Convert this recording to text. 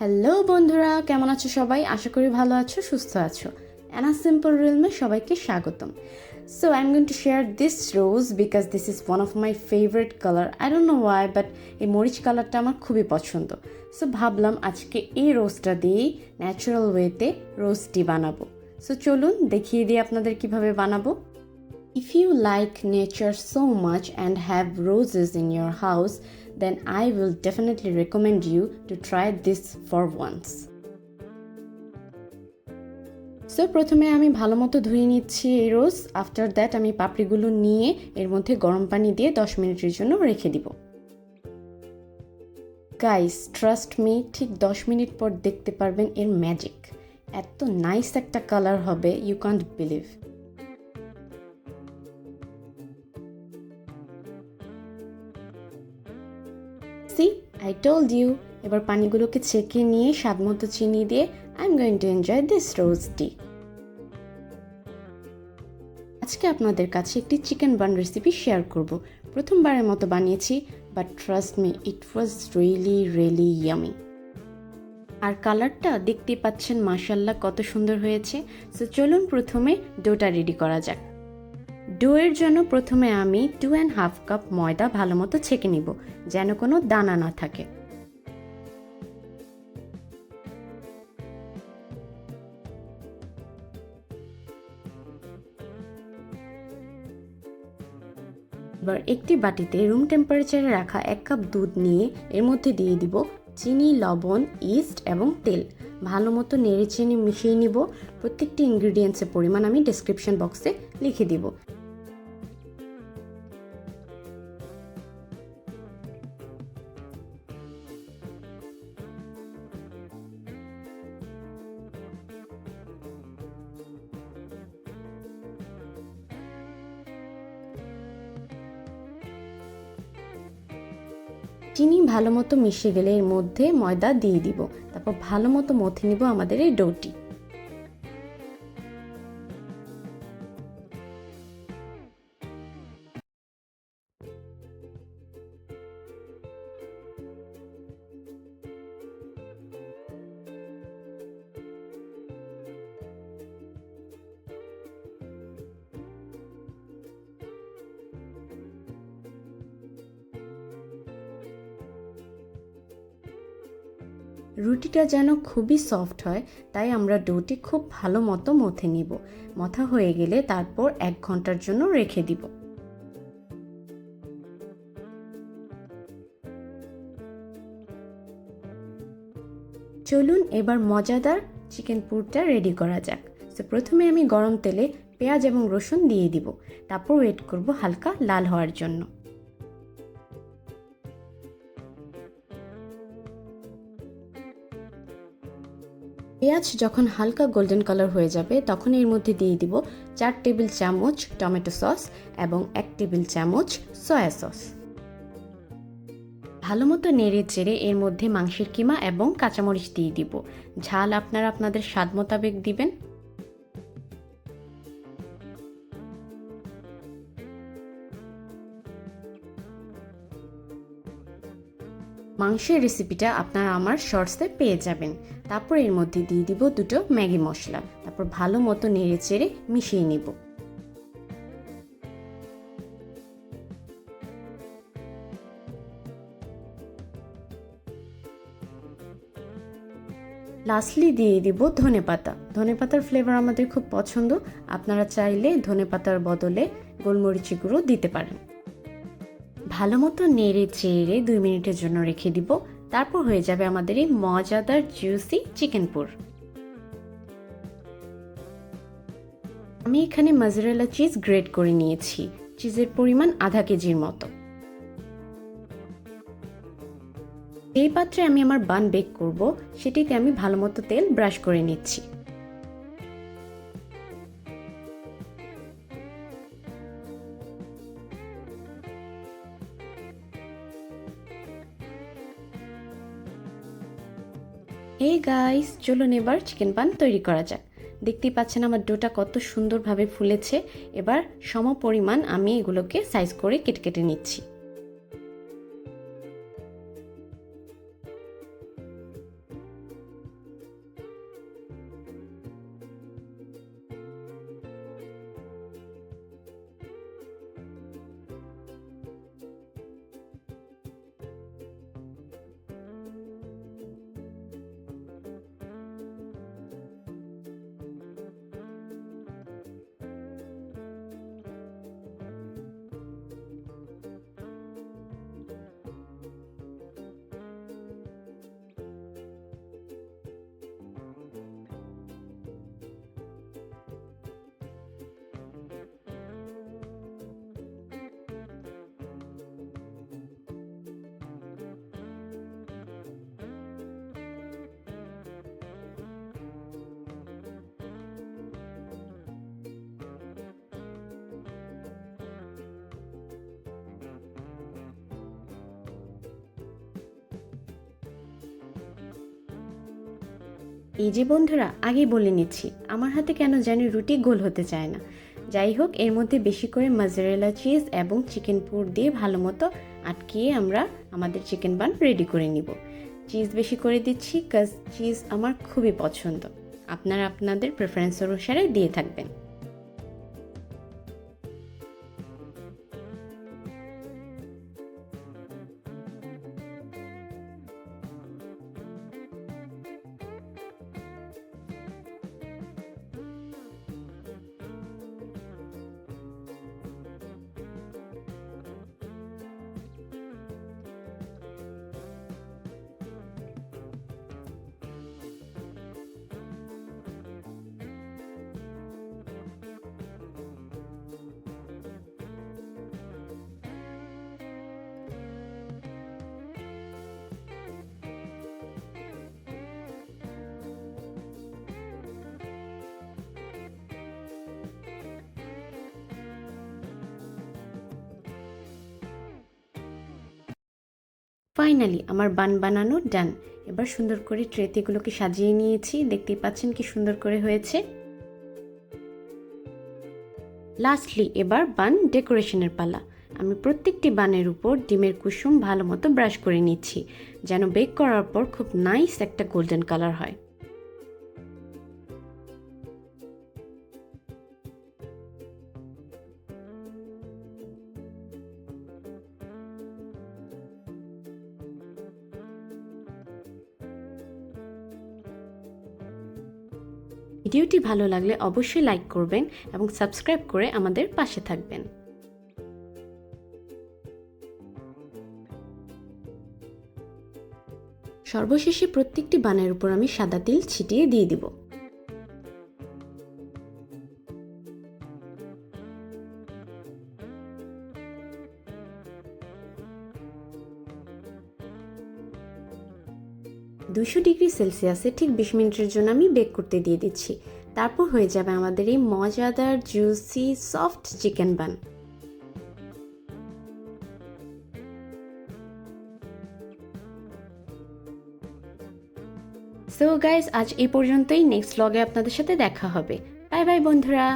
Hello বন্ধুরা কেমন আছো সবাই? আশা করি ভালো আছো সুস্থ আছো। অ্যানা সিম্পল রিলমে সবাইকে স্বাগতম। So I am going to share this rose because this is one of my favourite colour I don't know why but এই মরিচ কালারটা আমার খুবই পছন্দ। সো ভাবলাম আজকে এই রোজটা দিয়েই ন্যাচারাল ওয়েতে রোজটি বানাবো। সো চলুন দেখিয়ে দিই আপনাদের কীভাবে বানাবো। If you like nature so much and have roses in your house, then I will definitely recommend you to try this for once. So প্রথমে আমি ভালো মতো ধুয়ে নিচ্ছি এই রোজ। আফটার দ্যাট আমি পাপড়িগুলো নিয়ে এর মধ্যে গরম পানি দিয়ে দশ মিনিটের জন্য রেখে দিব। গাইস ট্রাস্ট মি ঠিক দশ মিনিট পর দেখতে পারবেন এর ম্যাজিক এত নাইস একটা কালার হবে you can't believe I told you এবার পানিগুলোকে ছেঁকে নিয়ে স্বাদ মতো চিনি দিয়ে I am going to enjoy this rose tea আজকে আপনাদের কাছে একটি চিকেন বান রেসিপি শেয়ার করব। প্রথমবারের মতো বানিয়েছি but trust me it was really really yummy আর কালারটা দেখতেই পাচ্ছেন মাসাল্লাহ কত সুন্দর হয়েছে। সো চলুন প্রথমে ডোটা রেডি করা যাক। ডোয়ের জন্য প্রথমে আমি টু অ্যান্ড হাফ কাপ ময়দা ভালো মতো ছেঁকে নিব, যেন কোনো দানা না থাকে। এবার একটি বাটিতে রুম টেম্পারেচারে রাখা এক কাপ দুধ নিয়ে এর মধ্যে দিয়ে দিব চিনি, লবণ ইস্ট এবং তেল। ভালো মতো নেড়ে চেনে মিশিয়ে নিব। প্রত্যেকটি ইনগ্রিডিয়েন্টসের পরিমাণ আমি ডিসক্রিপশন বক্সে লিখে দিব। চিনি ভালো মতো মিশে গেলে এর মধ্যে ময়দা দিয়ে দিব। তারপর ভালো মতো মথে নিব আমাদের এই ডোটি। রুটিটা যেন খুবই সফট হয়, তাই আমরা ডোটি খুব ভালো মতো মথে নিব। মথা হয়ে গেলে তারপর এক ঘণ্টার জন্য রেখে দিব। চলুন এবার মজাদার চিকেন পুরটা রেডি করা যাক। তো প্রথমে আমি গরম তেলে পেঁয়াজ এবং রসুন দিয়ে দিব। তারপর ওয়েট করব হালকা লাল হওয়ার জন্য। পেঁয়াজ যখন হালকা গোল্ডেন কালার হয়ে যাবে, তখন এর মধ্যে দিয়ে দিব চার টেবিল চামচ টমেটো সস এবং এক টেবিল চামচ সয়া সস। ভালো মতো নেড়ে চেড়ে এর মধ্যে মাংসের কিমা এবং কাঁচামরিচ দিয়ে দিব। ঝাল আপনারা আপনাদের স্বাদ মোতাবেক দিবেন। মাংসের রেসিপিটা আপনারা আমার শর্টসে পেয়ে যাবেন। তারপর এর মধ্যে দিয়ে দিব দুটো ম্যাগি মশলা। তারপর ভালো মতো নেড়ে চেড়ে মিশিয়ে নিব। লাস্টলি দিয়ে দিব ধনে পাতা। ধনে পাতার ফ্লেভার আমাদের খুব পছন্দ। আপনারা চাইলে ধনে পাতার বদলে গোলমরিচি গুঁড়ো দিতে পারেন। ভালো মতো নেড়ে চেড়ে দুই মিনিটের জন্য রেখে দিব। তারপর হয়ে যাবে আমাদের এই মজাদার জুসি চিকেন পুর আমি এখানে মাজরেলা চিজ গ্রেড করে নিয়েছি। চিজের পরিমাণ আধা কেজির মতো। এই পাত্রে আমি আমার বান বেক করব, সেটিতে আমি ভালো মতো তেল ব্রাশ করে নিচ্ছি। হে গাইস চলুন এবার চিকেন পান তৈরি করা যাক। দেখতেই পাচ্ছেন আমার ডোটা কত সুন্দরভাবে ফুলেছে। এবার সম পরিমাণ আমি এগুলোকে সাইজ করে কেটে কেটে নিচ্ছি। এই যে বন্ধুরা, আগেই বলে নিচ্ছি, আমার হাতে কেন জানি রুটি গোল হতে চায় না। যাই হোক, এর মধ্যে বেশি করে মাজারেলা চিজ এবং চিকেন পুর দিয়ে ভালো মতো আটকিয়ে আমরা আমাদের চিকেন বান রেডি করে নিব। চিজ বেশি করে দিচ্ছি কাজ চিজ আমার খুবই পছন্দ। আপনারা আপনাদের প্রেফারেন্স অনুসারে দিয়ে থাকবেন। ফাইনালি আমার বান বানানো ডান এবার সুন্দর করে ট্রেতে এগুলোকে সাজিয়ে নিয়েছি। দেখতেই পাচ্ছেন কি সুন্দর করে হয়েছে। লাস্টলি এবার বান ডেকোরেশনের পালা। আমি প্রত্যেকটি বানের উপর ডিমের কুসুম ভালো মতো ব্রাশ করে নিচ্ছি, যেন বেক করার পর খুব নাইস একটা গোল্ডেন কালার হয়। ভিডিওটি ভালো লাগলে অবশ্যই লাইক করবেন এবং সাবস্ক্রাইব করে আমাদের পাশে থাকবেন। সর্বশেষে প্রত্যেকটি বানের উপর আমি সাদা তিল ছিটিয়ে দিয়ে দিব। দুশো ডিগ্রি সেলসিয়াসে ঠিক বিশ মিনিটের জন্য আমি বেক করতে দিয়ে দিচ্ছি। তারপর হয়ে যাবে আমাদের এই মজাদার juicy soft chicken bun so guys আজ এই পর্যন্তই। নেক্সট ব্লগে আপনাদের সাথে দেখা হবে। বাই বাই বন্ধুরা।